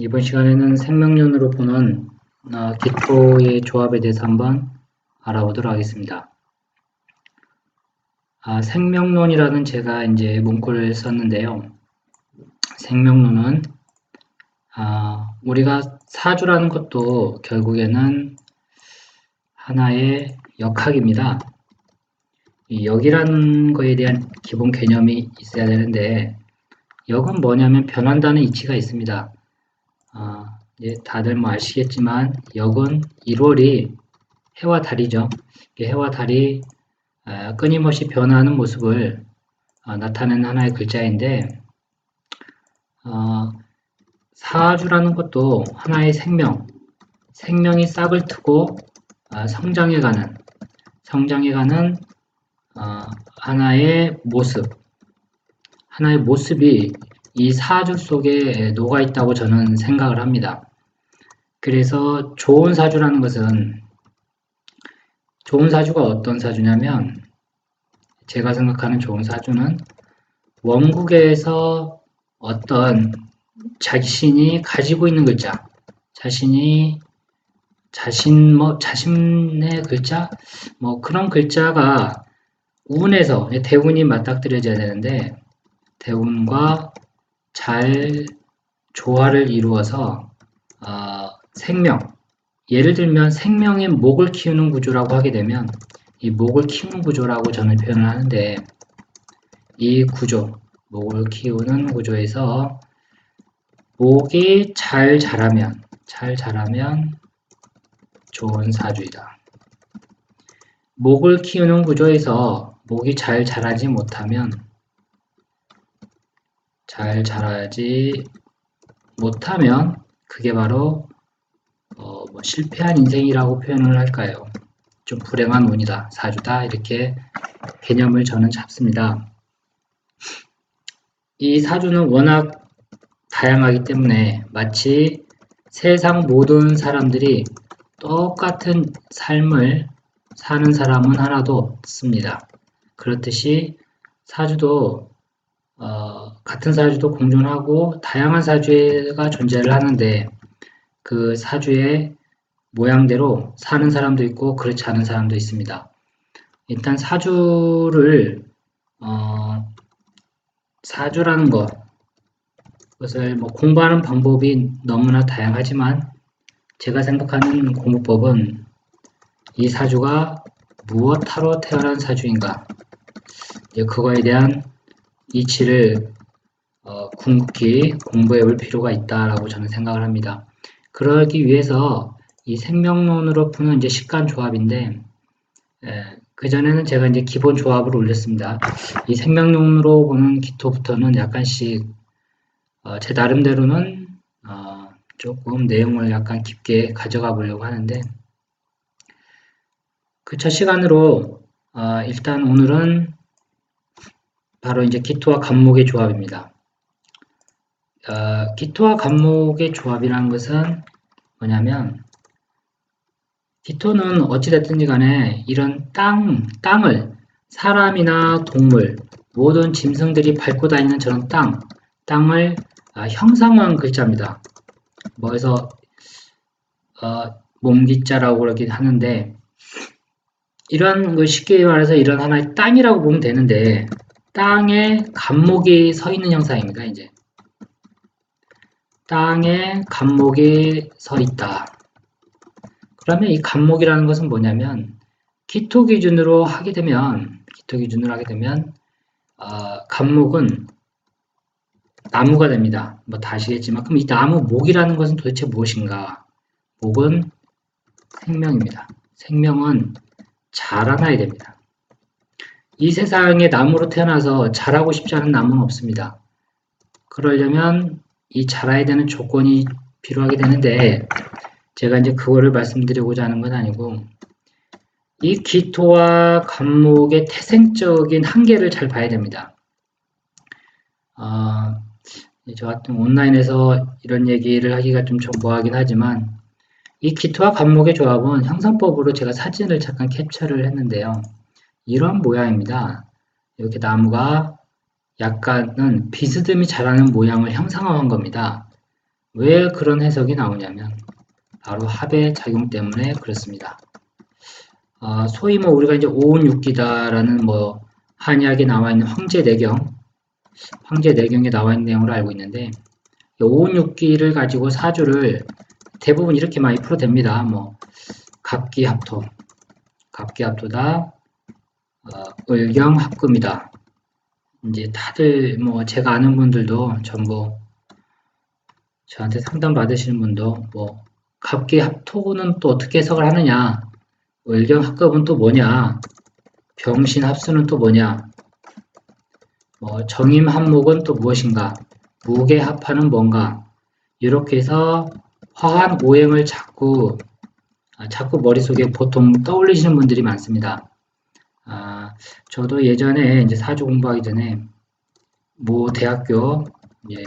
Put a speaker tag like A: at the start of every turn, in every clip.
A: 이번 시간에는 생명론으로 보는 어, 기토의 조합에 대해서 한번 알아보도록 하겠습니다. 아, 생명론이라는 제가 이제 문구를 썼는데요. 생명론은 아, 우리가 사주라는 것도 결국에는 하나의 역학입니다. 이 역이라는 거에 대한 기본 개념이 있어야 되는데 역은 뭐냐면 변한다는 이치가 있습니다. 어, 이제 다들 뭐 아시겠지만 역은 1월이 해와 달이죠. 해와 달이 어, 끊임없이 변화하는 모습을 어, 나타내는 하나의 글자인데 어, 사주라는 것도 하나의 생명, 생명이 싹을 트고 어, 성장해가는 성장해가는 어, 하나의 모습, 하나의 모습이 이 사주 속에 녹아 있다고 저는 생각을 합니다. 그래서 좋은 사주라는 것은 좋은 사주가 어떤 사주냐면 제가 생각하는 좋은 사주는 원국에서 어떤 자신이 가지고 있는 글자, 자신이 자신 뭐 자신의 글자? 뭐 그런 글자가 운에서 대운이 맞닥뜨려져야 되는데 대운과 잘 조화를 이루어서 어, 생명 예를 들면 생명의 목을 키우는 구조라고 하게 되면 이 목을 키우는 구조라고 저는 표현을 하는데 이 구조 목을 키우는 구조에서 목이 잘 자라면 잘 자라면 좋은 사주이다. 목을 키우는 구조에서 목이 잘 자라지 못하면 잘 자라지 못하면 그게 바로 어, 뭐 실패한 인생이라고 표현을 할까요? 좀 불행한 운이다, 사주다 이렇게 개념을 저는 잡습니다. 이 사주는 워낙 다양하기 때문에 마치 세상 모든 사람들이 똑같은 삶을 사는 사람은 하나도 없습니다. 그렇듯이 사주도 어, 같은 사주도 공존하고 다양한 사주가 존재를 하는데 그 사주의 모양대로 사는 사람도 있고 그렇지 않은 사람도 있습니다. 일단 사주를 어, 사주라는 것 그것을 뭐 공부하는 방법이 너무나 다양하지만 제가 생각하는 공부법은 이 사주가 무엇하러 태어난 사주인가 그거에 대한 이치를 어, 궁극히 공부해 볼 필요가 있다라고 저는 생각을 합니다. 그러기 위해서 이 생명론으로 푸는 이제 식간 조합인데 그 전에는 제가 이제 기본 조합을 올렸습니다. 이 생명론으로 보는 기토부터는 약간씩 어, 제 나름대로는 어, 조금 내용을 약간 깊게 가져가 보려고 하는데 그 첫 시간으로 어, 일단 오늘은 바로 이제 기토와 간목의 조합입니다. 어, 기토와 간목의 조합이라는 것은 뭐냐면 기토는 어찌됐든지 간에 이런 땅, 땅을 사람이나 동물, 모든 짐승들이 밟고 다니는 저런 땅, 땅을 아, 형상화한 글자입니다. 뭐해서 어, 몸기자라고 그러긴 하는데 이런 걸 쉽게 말해서 이런 하나의 땅이라고 보면 되는데 땅에 간목이 서 있는 형상입니다. 이제 땅에 간목이 서 있다. 그러면 이 간목이라는 것은 뭐냐면 기토 기준으로 하게 되면 기토 기준으로 하게 되면 어, 간목은 나무가 됩니다. 뭐다 아시겠지만 그럼 이 나무 목이라는 것은 도대체 무엇인가? 목은 생명입니다. 생명은 자라나야 됩니다. 이 세상에 나무로 태어나서 자라고 싶지 않은 나무는 없습니다. 그러려면 이 자라야 되는 조건이 필요하게 되는데 제가 이제 그거를 말씀드리고자 하는 건 아니고 이 기토와 감목의 태생적인 한계를 잘 봐야 됩니다. 어, 저 같은 온라인에서 이런 얘기를 하기가 좀 뭐하긴 하지만 이 기토와 감목의 조합은 형상법으로 제가 사진을 잠깐 캡처를 했는데요. 이런 모양입니다. 이렇게 나무가 약간은 비스듬히 자라는 모양을 형상화한 겁니다. 왜 그런 해석이 나오냐면 바로 합의 작용 때문에 그렇습니다. 아, 소위 뭐 우리가 이제 오운육기다라는 뭐 한약에 나와 있는 황제내경, 황제내경에 나와 있는 내용으로 알고 있는데 오운육기를 가지고 사주를 대부분 이렇게 많이 풀어댑니다. 뭐 갑기합토, 갑기합토다, 어, 을경합금이다. 이제 다들 뭐 제가 아는 분들도 전부 저한테 상담 받으시는 분도 뭐 갑기 합토는 또 어떻게 해석을 하느냐? 을경합금은 또 뭐냐? 병신 합수는 또 뭐냐? 뭐 정임 합목은 또 무엇인가? 무게 합하는 뭔가? 이렇게 해서 화한 오행을 자꾸 아, 자꾸 머릿속에 보통 떠올리시는 분들이 많습니다. 아, 저도 예전에 이제 사주 공부하기 전에 모 대학교 이제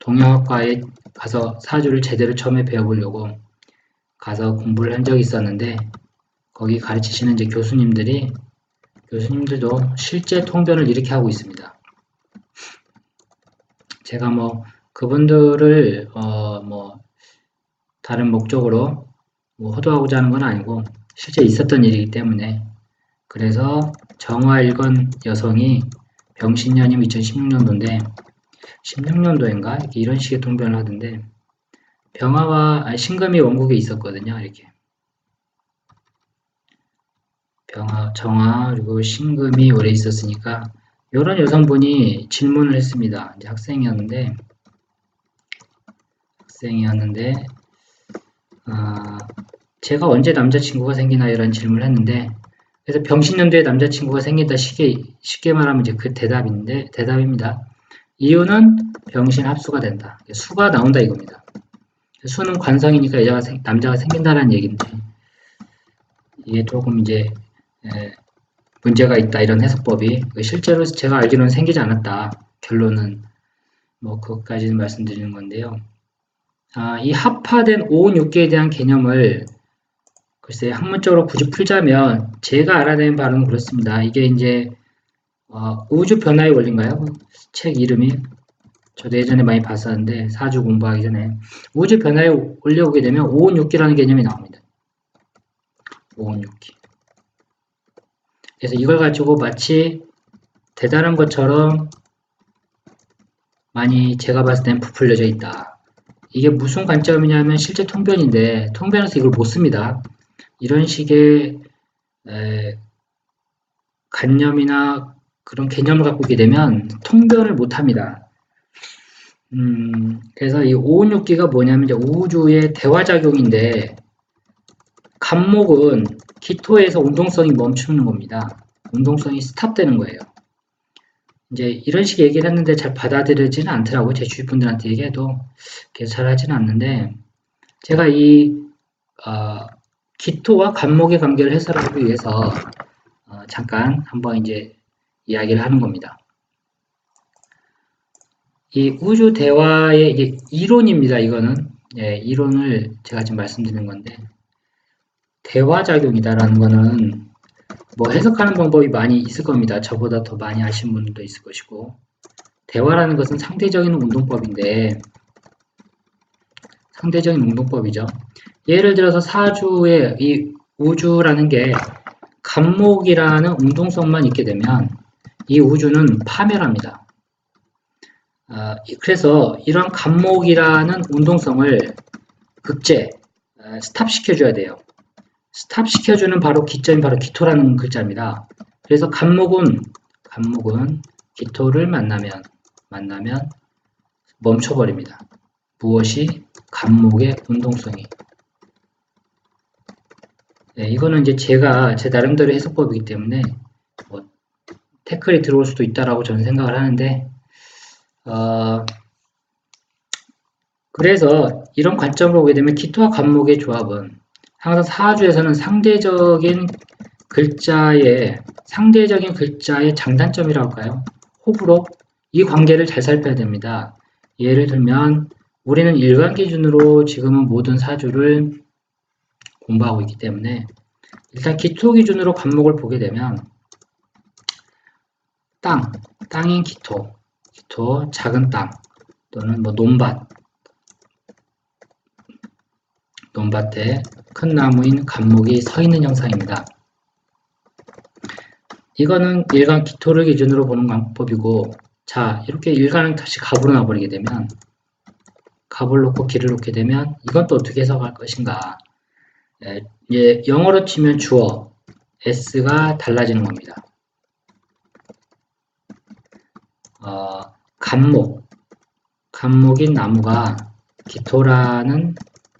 A: 동영학과에 가서 사주를 제대로 처음에 배워보려고 가서 공부를 한 적이 있었는데 거기 가르치시는 이제 교수님들이 교수님들도 실제 통변을 이렇게 하고 있습니다. 제가 뭐 그분들을 어 뭐 다른 목적으로 뭐 호도하고자 하는 건 아니고 실제 있었던 일이기 때문에 그래서 정화일건 여성이 병신년임 2016년도인데 16년도인가 이런 식의 통변을 하던데 병화와 아니, 신금이 원국에 있었거든요 이렇게 병화, 정화 그리고 신금이 오래 있었으니까 이런 여성분이 질문을 했습니다. 이제 학생이었는데 학생이었는데 아, 제가 언제 남자친구가 생기나 이런 질문을 했는데 그래서 병신년도에 남자친구가 생긴다 쉽게 쉽게 말하면 이제 그 대답인데 대답입니다. 이유는 병신 합수가 된다. 수가 나온다 이겁니다. 수는 관성이니까 여자가 생, 남자가 생긴다는 얘기인데 이게 조금 이제 에, 문제가 있다 이런 해석법이 실제로 제가 알기로는 생기지 않았다. 결론은 뭐 그것까지는 말씀드리는 건데요. 아, 이 합화된 5, 6개에 대한 개념을 글쎄 학문적으로 굳이 풀자면 제가 알아낸 바로는 그렇습니다. 이게 이제 어, 우주 변화의 원리인가요? 책 이름이 저도 예전에 많이 봤었는데 사주 공부하기 전에 우주 변화에 올려오게 되면 5, 6기라는 개념이 나옵니다. 5, 6기. 그래서 이걸 가지고 마치 대단한 것처럼 많이 제가 봤을 땐 부풀려져 있다. 이게 무슨 관점이냐면 실제 통변인데 통변에서 이걸 못 씁니다. 이런 식의 에, 관념이나 그런 개념을 갖고 있게 되면 통변을 못 합니다. 음, 그래서 이 516기가 뭐냐면 이제 우주의 대화작용인데 간목은 기토에서 운동성이 멈추는 겁니다. 운동성이 스탑되는 거예요. 이제 이런 식의 얘기를 했는데 잘 받아들여지는 않더라고요. 제 주위 분들한테 얘기해도 계속 잘 하지는 않는데 제가 이 어, 기토와 간목의 관계를 해설하기 위해서 어, 잠깐 한번 이제 이야기를 하는 겁니다. 이 우주 대화의 이게 이론입니다. 이거는 예, 이론을 제가 지금 말씀드리는 건데 대화 작용이다라는 거는 뭐 해석하는 방법이 많이 있을 겁니다. 저보다 더 많이 아시는 분들도 있을 것이고 대화라는 것은 상대적인 운동법인데 상대적인 운동법이죠. 예를 들어서 사주의 이 우주라는 게 간목이라는 운동성만 있게 되면 이 우주는 파멸합니다. 어, 그래서 이런 간목이라는 운동성을 극제, 어, 스탑 시켜줘야 돼요. 스탑 시켜주는 바로 기점이 바로 기토라는 글자입니다. 그래서 간목은 간목은 기토를 만나면 만나면 멈춰버립니다. 무엇이 간목의 운동성이. 네, 이거는 이제 제가 제 나름대로 해석법이기 때문에 뭐 태클이 들어올 수도 있다라고 저는 생각을 하는데 어, 그래서 이런 관점으로 보게 되면 기토와 간목의 조합은 항상 사주에서는 상대적인 글자의 상대적인 글자의 장단점이라고 할까요? 호불호 이 관계를 잘 살펴야 됩니다. 예를 들면 우리는 일간 기준으로 지금은 모든 사주를 공부하고 있기 때문에 일단 기토 기준으로 관목을 보게 되면 땅, 땅인 기토, 기토, 작은 땅 또는 뭐 논밭 논밭에 큰 나무인 감목이 서 있는 형상입니다. 이거는 일간 기토를 기준으로 보는 방법이고 자 이렇게 일간을 다시 갑으로 놔버리게 되면 갑을 놓고 길을 놓게 되면 이건 또 어떻게 해석할 것인가 예, 예, 영어로 치면 주어 s가 달라지는 겁니다. 어, 감목 감목인 나무가 기토라는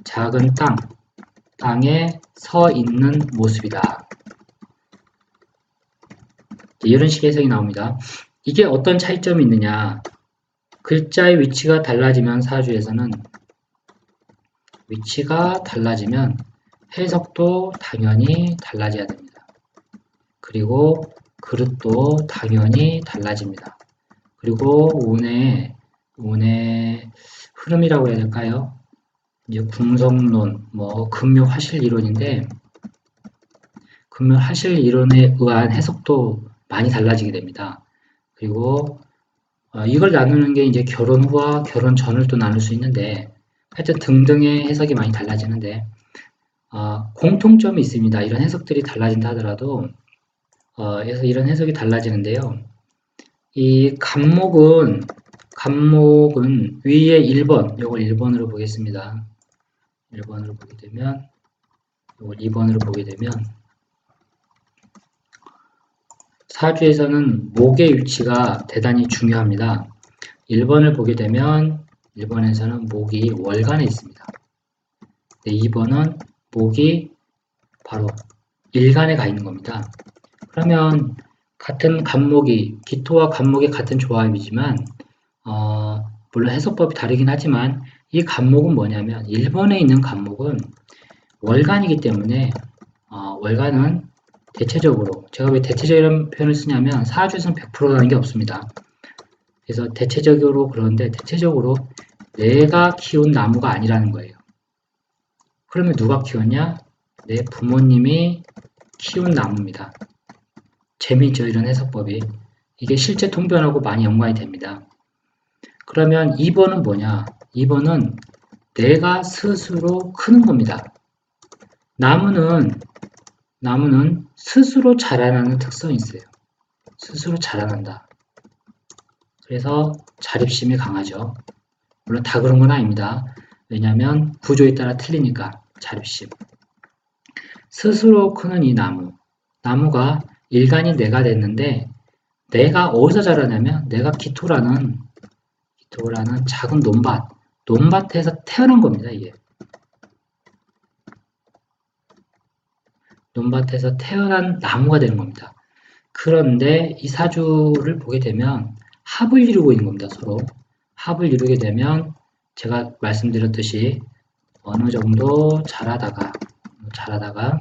A: 작은 땅 땅에 서 있는 모습이다. 이런 식의 해석이 나옵니다. 이게 어떤 차이점이 있느냐 글자의 위치가 달라지면 사주에서는 위치가 달라지면 해석도 당연히 달라져야 됩니다. 그리고 그릇도 당연히 달라집니다. 그리고 운의 운의 흐름이라고 해야 될까요? 이제 궁성론, 뭐 금묘 화실 이론인데 금묘 화실 이론에 의한 해석도 많이 달라지게 됩니다. 그리고 어, 이걸 나누는 게 이제 결혼 후와 결혼 전을 또 나눌 수 있는데 하여튼 등등의 해석이 많이 달라지는데 어, 공통점이 있습니다. 이런 해석들이 달라진다 하더라도 어, 그래서 이런 해석이 달라지는데요. 이 간목은 간목은 위에 1번, 이걸 1번으로 보겠습니다. 1번으로 보게 되면 이걸 2번으로 보게 되면 사주에서는 목의 위치가 대단히 중요합니다. 1번을 보게 되면 1번에서는 목이 월간에 있습니다. 2번은 목이 바로 일간에 가 있는 겁니다. 그러면 같은 간목이 기토와 간목이 같은 조합이지만 어, 물론 해석법이 다르긴 하지만 이 간목은 뭐냐면 1번에 있는 간목은 월간이기 때문에 어, 월간은 대체적으로 제가 왜 대체적이라는 표현을 쓰냐면 사주에서는 100%라는 게 없습니다. 그래서 대체적으로 그런데 대체적으로 내가 키운 나무가 아니라는 거예요. 그러면 누가 키웠냐? 내 부모님이 키운 나무입니다. 재미있죠 이런 해석법이. 이게 실제 통변하고 많이 연관이 됩니다. 그러면 2번은 뭐냐? 2번은 내가 스스로 크는 겁니다. 나무는 나무는 스스로 자라나는 특성이 있어요. 스스로 자라난다. 그래서 자립심이 강하죠. 물론 다 그런 건 아닙니다. 왜냐하면 구조에 따라 틀리니까 자립심. 스스로 크는 이 나무. 나무가 일간이 내가 됐는데 내가 어디서 자라냐면 내가 기토라는 기토라는 작은 논밭, 논밭에서 태어난 겁니다. 이게. 논밭에서 태어난 나무가 되는 겁니다. 그런데 이 사주를 보게 되면 합을 이루고 있는 겁니다. 서로 합을 이루게 되면 제가 말씀드렸듯이 어느 정도 자라다가 자라다가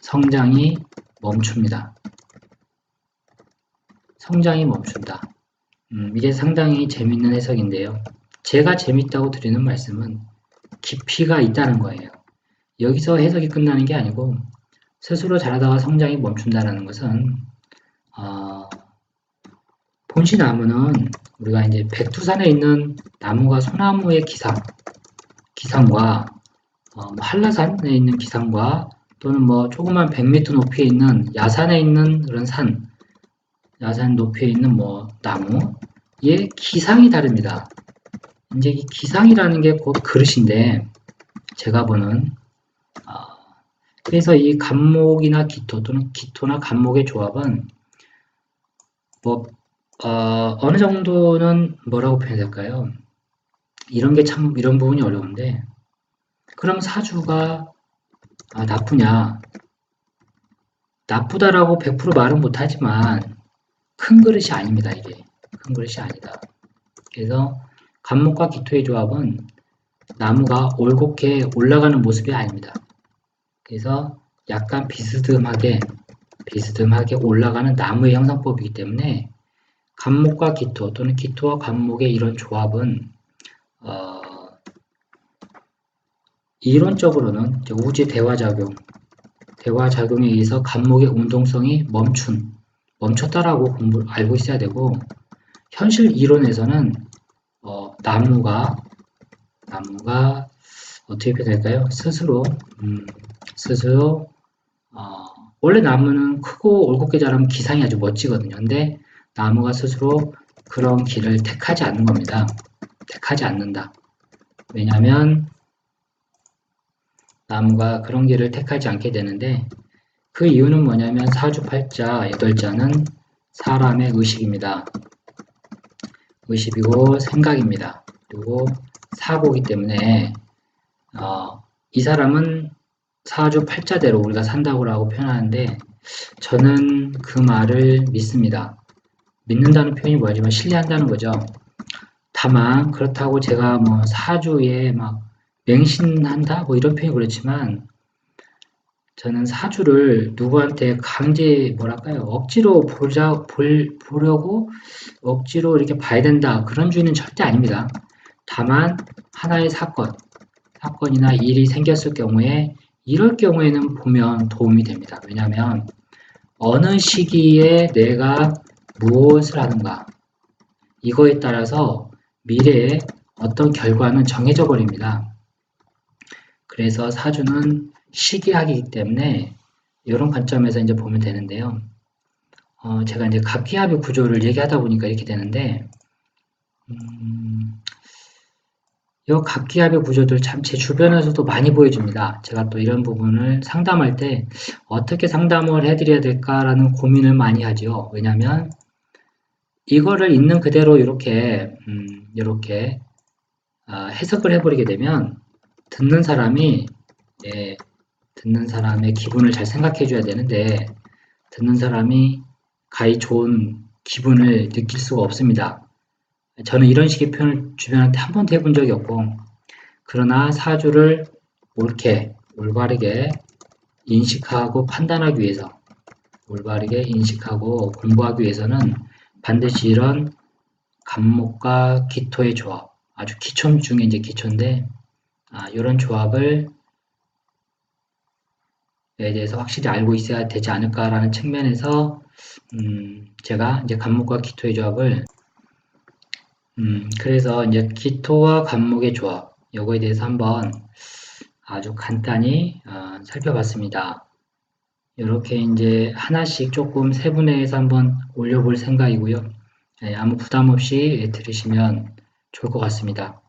A: 성장이 멈춥니다. 성장이 멈춘다. 음, 이게 상당히 재밌는 해석인데요. 제가 재밌다고 드리는 말씀은 깊이가 있다는 거예요. 여기서 해석이 끝나는 게 아니고 스스로 자라다가 성장이 멈춘다는 것은 어, 본시 나무는 우리가 이제 백두산에 있는 나무가 소나무의 기상, 기상과 어, 뭐 한라산에 있는 기상과 또는 뭐 조그만 100m 높이에 있는 야산에 있는 그런 산, 야산 높이에 있는 뭐 나무의 기상이 다릅니다. 이제 이 기상이라는 게 곧 그릇인데 제가 보는 그래서 이 간목이나 기토 또는 기토나 간목의 조합은 뭐 어, 어느 정도는 뭐라고 표현될까요? 이런 게 참 이런 부분이 어려운데 그럼 사주가 아, 나쁘냐? 나쁘다라고 100% 말은 못하지만 큰 그릇이 아닙니다. 이게 큰 그릇이 아니다. 그래서 간목과 기토의 조합은 나무가 올곧게 올라가는 모습이 아닙니다. 그래서 약간 비스듬하게 비스듬하게 올라가는 나무의 형상법이기 때문에 간목과 기토 또는 기토와 간목의 이런 조합은 어, 이론적으로는 우주 대화작용 대화작용에 의해서 간목의 운동성이 멈춘 멈췄다라고 공부 알고 있어야 되고 현실 이론에서는 어, 나무가 나무가 어떻게 표현할까요? 스스로 음, 스스로 어, 원래 나무는 크고 올곧게 자라면 기상이 아주 멋지거든요. 근데 나무가 스스로 그런 길을 택하지 않는 겁니다. 택하지 않는다. 왜냐하면 나무가 그런 길을 택하지 않게 되는데 그 이유는 뭐냐면 사주팔자 여덟자는 사람의 의식입니다. 의식이고 생각입니다. 그리고 사고이기 때문에 어, 이 사람은 사주 팔자대로 우리가 산다고 라고 표현하는데 저는 그 말을 믿습니다. 믿는다는 표현이 뭐지만 신뢰한다는 거죠. 다만 그렇다고 제가 뭐 사주에 막 맹신한다 뭐 이런 표현이 그렇지만 저는 사주를 누구한테 강제 뭐랄까요 억지로 보자 볼 보려고 억지로 이렇게 봐야 된다 그런 주의는 절대 아닙니다. 다만 하나의 사건 사건이나 일이 생겼을 경우에 이럴 경우에는 보면 도움이 됩니다. 왜냐하면 어느 시기에 내가 무엇을 하는가 이거에 따라서 미래에 어떤 결과는 정해져 버립니다. 그래서 사주는 시기학이기 때문에 이런 관점에서 이제 보면 되는데요. 어, 제가 이제 각기합의 구조를 얘기하다 보니까 이렇게 되는데, 음, 이 각기합의 구조들 참 제 주변에서도 많이 보여집니다. 제가 또 이런 부분을 상담할 때 어떻게 상담을 해드려야 될까라는 고민을 많이 하죠. 왜냐하면 이거를 있는 그대로 이렇게 음, 이렇게 아, 해석을 해버리게 되면 듣는 사람이 예, 듣는 사람의 기분을 잘 생각해 줘야 되는데 듣는 사람이 가히 좋은 기분을 느낄 수가 없습니다. 저는 이런 식의 표현을 주변한테 한 번도 해본 적이 없고 그러나 사주를 옳게 올바르게 인식하고 판단하기 위해서 올바르게 인식하고 공부하기 위해서는 반드시 이런 간목과 기토의 조합 아주 기초 중에 이제 기초인데 아, 이런 조합을 에 대해서 확실히 알고 있어야 되지 않을까라는 측면에서 음, 제가 이제 간목과 기토의 조합을 음, 그래서 이제 기토와 간목의 조합 요거에 대해서 한번 아주 간단히 어, 살펴봤습니다. 이렇게 이제 하나씩 조금 세분화해서 한번 올려볼 생각이고요. 네, 아무 부담 없이 들으시면 좋을 것 같습니다.